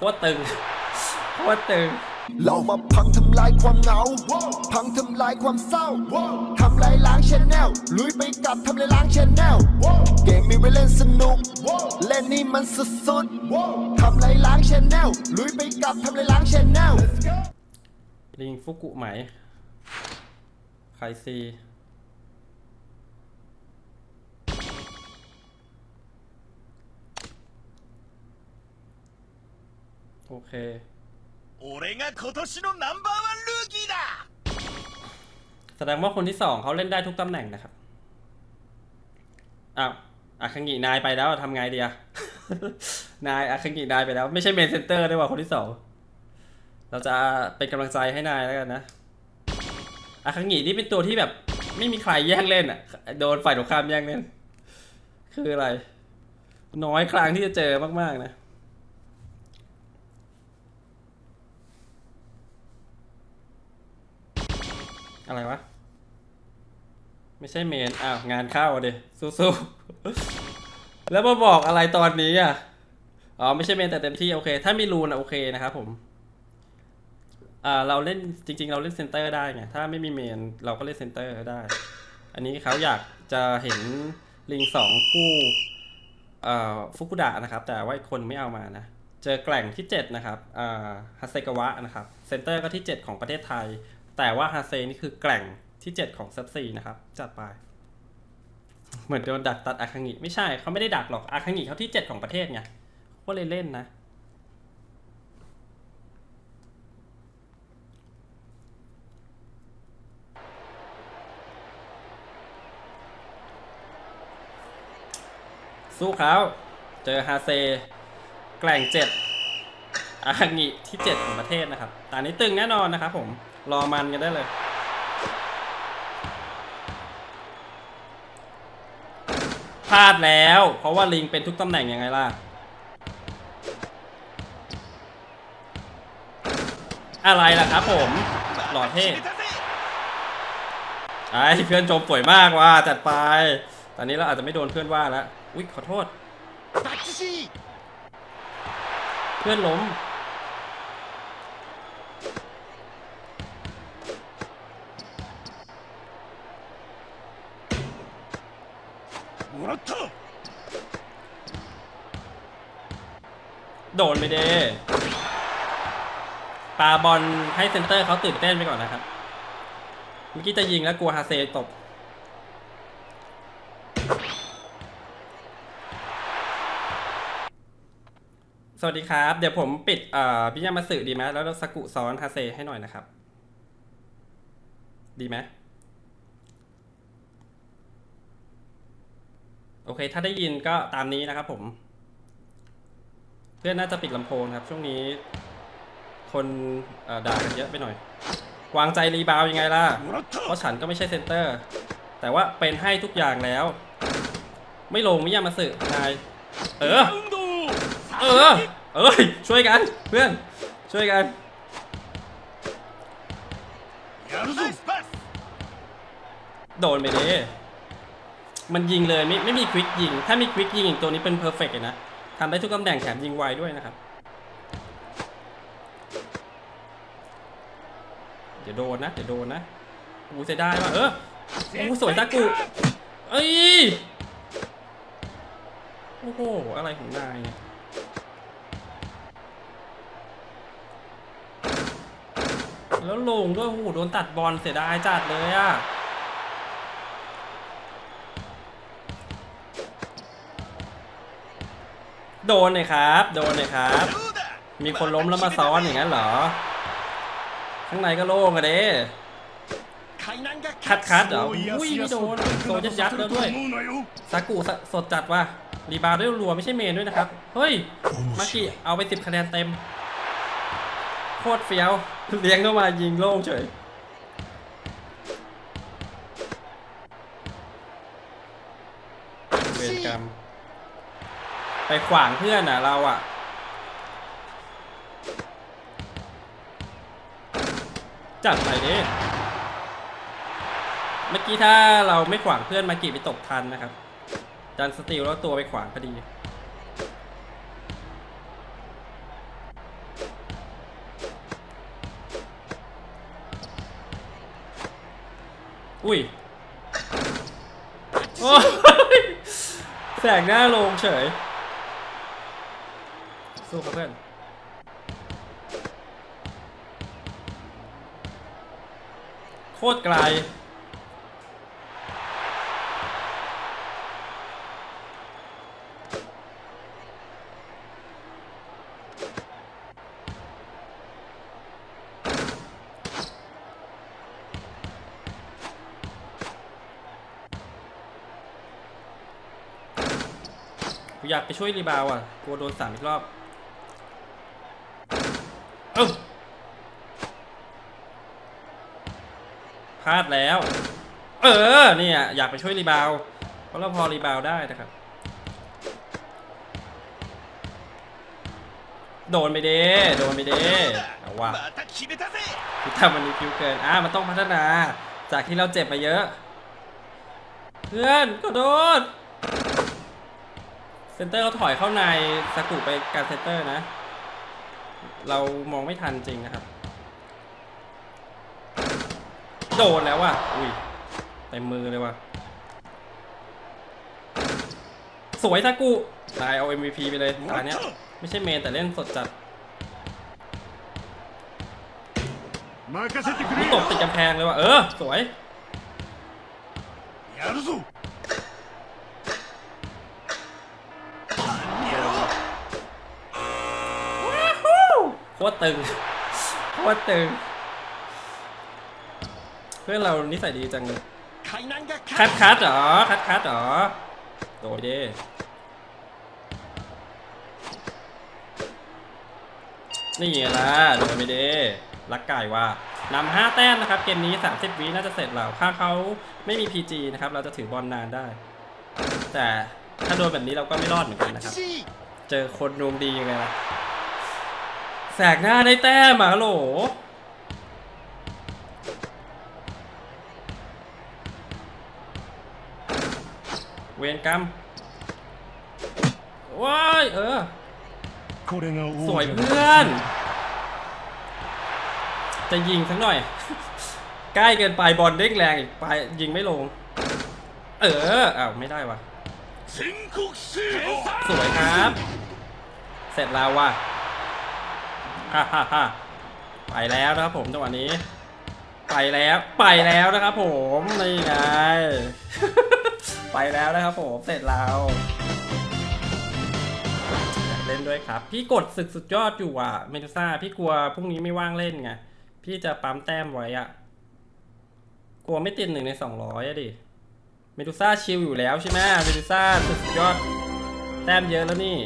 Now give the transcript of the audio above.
โคตรตึงโคตรตึง เรามาพังทำลายความเหงา พังทำลายความเศร้า ทำลายล้างชแนลลุยไปกับทำลายล้างชแนลเกมมีไว้เล่นสนุก เล่นนี่มันสุดๆทำลายล้างชแนลลุยไปกับทำลายล้างชแนลลิงฟุกุไหมไคซี โอเค 俺が今年のナンバーワンルーキーだ แสดงว่าคนที่สองเขาเล่นได้ทุกตำแหน่งนะครับ อ้าวอาคังินายไปแล้วทำไงดีอะ นายอาคังินายไปแล้ว ไม่ใช่เมนเซนเตอร์ด้วยว่ะคนที่สอง เราจะเป็นกำลังใจให้นายแล้วกันนะอาคังินี่เป็นตัวที่แบบ ไม่มีใครแย่งเล่นอะโดนฝ่ายตรงข้ามแย่งเล่น คืออะไร น้อยครั้งที่จะเจอมากๆนะ อะไรวะ ไม่ใช่เมน อ้าว งานเข้าเดสู้ๆ แล้วมาบอกอะไรตอนนี้อะ อ๋อ ไม่ใช่เมนแต่เต็มที่โอเค ถ้ามีรูนอะโอเคนะครับผม อ่า เราเล่นจริง ๆ เราเล่นเซนเตอร์ได้ไง ถ้าไม่มีเมน เราก็เล่นเซนเตอร์ได้ อันนี้เขาอยากจะเห็นลิงสองคู่เอ่อฟุกุดะนะครับ แต่ว่าอีกคนไม่เอามานะ เจอแกล่งที่ 7 นะครับอ่าฮัสเซกาวะนะครับ เซนเตอร์ก็ที่ 7 ของประเทศไทย แต่ว่าฮาเซนี่คือแกล่งที่ 7 ของเซับซีนะครับ จัดไป เหมือนโดนดักตัดอาคังิไม่ใช่เขาไม่ได้ดักหรอกอาคังิเขาที่ 7 ของประเทศไงก็เลยเล่นนะ สู้เขาเจอฮาเซ แกล่งเจ็ด อางิที่เจ็ดของประเทศนะครับตอนนี้ตึงแน่นอนนะครับผมรอมันกันได้เลยพลาดแล้ว เพราะว่าลิงเป็นทุกตำแหน่งยังไงล่ะอะไรล่ะครับผมหล่อเท่ไอ้เพื่อนจมป่วยมากว่ะจัดไป ตอนนี้เราอาจจะไม่โดนเพื่อนว่าแล้วอุ๊ยขอโทษ เพื่อนล้ม โดนไปเด้ปาบอลให้เซนเตอร์เขาตื่นเต้นไปก่อนนะครับ เมื่อกี้จะยิงแล้วกลัวฮาเซตกสวัสดีครับ เดี๋ยวผมปิดพิยามาสึดีไหมแล้วสกุซ้อนฮาเซให้หน่อยนะครับ ดีไหม โอเค ถ้าได้ยินก็ตามนี้นะครับผม เพื่อนน่าจะปิดลำโพงครับ ช่วงนี้ คนด่ากันเยอะไปหน่อย วางใจรีบาวยังไงล่ะ เพราะฉันก็ไม่ใช่เซนเตอร์ แต่ว่าเป็นให้ทุกอย่างแล้ว ไม่ลงไม่ยามาสึนาย เออ เออ เอ้ย ช่วยกันเพื่อน ช่วยกันโดนไปเดิ มันยิงเลยไม่ไม่มีควิกยิง ถ้ามีควิกยิงอีกตัวนี้เป็นเพอร์เฟกต์นะทำได้ทุกตำแหน่งแถมยิงไวด้วยนะครับ เดี๋ยวโดนนะเดี๋ยวโดนนะกูจะได้ว่าเออโอ้สวยตากูเอ้ยโอ้โหอะไรของนายเนี่ยแล้วลงด้วยโอ้โหโดนตัดบอลเสียดายจัดเลยอะ โดนเลยครับ โดนเลยครับ มีคนล้มแล้วมาซ้อนอย่างนั้นเหรอ ข้างในก็โล่งอะเด้คัดคัดเหรออุ้ยไม่โดนโดนยัยัดแล้วด้วยซากุสดจัดว่ะรีบาวด้วยรัวไม่ใช่เมนด้วยนะครับ เฮ้ยมากิเอาไปสิบคะแนนเต็ม โคตรเฟี้ยวเลี้ยงเข้ามายิงโล่งเฉยเวรกรรม ไปขวางเพื่อนอะเราอะ จัดไปดิเมื่อกี้ถ้าเราไม่ขวางเพื่อนมากีไปตกทันนะครับ ดันสติลแล้วตัวไปขวางพอดีอุ้ย โอ้แสงหน้าลงเฉย สู้ครับเพื่อนโคตรไกลอยากไปช่วยรีบาวด์อะกลัวโดนสามอีกรอบ พลาดแล้ว เออเนี่ยอยากไปช่วยรีบาวเพราะเราพอรีบาวได้นะครับ โดนไปเด้โดนไปเด้เอว่าพิธามันนี้คิวเกินอะมันต้องพัฒนา จากที่เราเจ็บมาเยอะ เพื่อนก็โดนเซนเตอร์เขาถอยเข้าในสกูไปการเซนเตอร์นะ เรามองไม่ทันจริงนะครับ โดนแล้วว่ะ อุ้ยเต็มมือเลยว่ะ สวยซากูตายเอา MVP ไปเลยตาเนี้ย ไม่ใช่เมนแต่เล่นสดจัดตกติดกำแพงเลยว่ะ เออ สวย โคตรตึงโคตรตึง เพื่อนเรานิสัยดีจังเลยคัดคัดเหรอคัดคัดเหรอโดยเด้นี่ไงล่ะโดยไม่เด้รักไก่ว่านำห้าแต้มนะครับ เกมนี้ 30 วิน่าจะเสร็จแล้วถ้าเขาไม่มี PG นะครับ เราจะถือบอลนานได้ แต่ถ้าโดนแบบนี้เราก็ไม่รอดเหมือนกันนะครับ เจอคนดวงดียังไงล่ะ แสกหน้าได้แต้มอะโหลเวนกรรมว้ายเออ สวยเพื่อน จะยิงสักหน่อย ใกล้เกินไปบอลเด้งแรงอีกไปยิงไม่ลง เอออ้าวไม่ได้วะสวยครับ เสร็จแล้วว่ะ ฮ่าฮ่าฮ่าไปแล้วนะครับผมจังหวะนี้ ไปแล้วไปแล้วนะครับผมนี่ไง ไปแล้วนะครับผมเสร็จแล้วอยากเล่นด้วยครับ พี่กดศึกสุดยอดอยู่อะเมดูซ่าพี่กลัวพรุ่งนี้ไม่ว่างเล่นไงพี่จะปั๊มแต้มไว้อะกลัวไม่ติดหนึ่งในสองร้อยอะดิเมดูซ่าชิลอยู่แล้วใช่ไหมเมดูซ่าสุดยอด แต้มเยอะแล้วนี่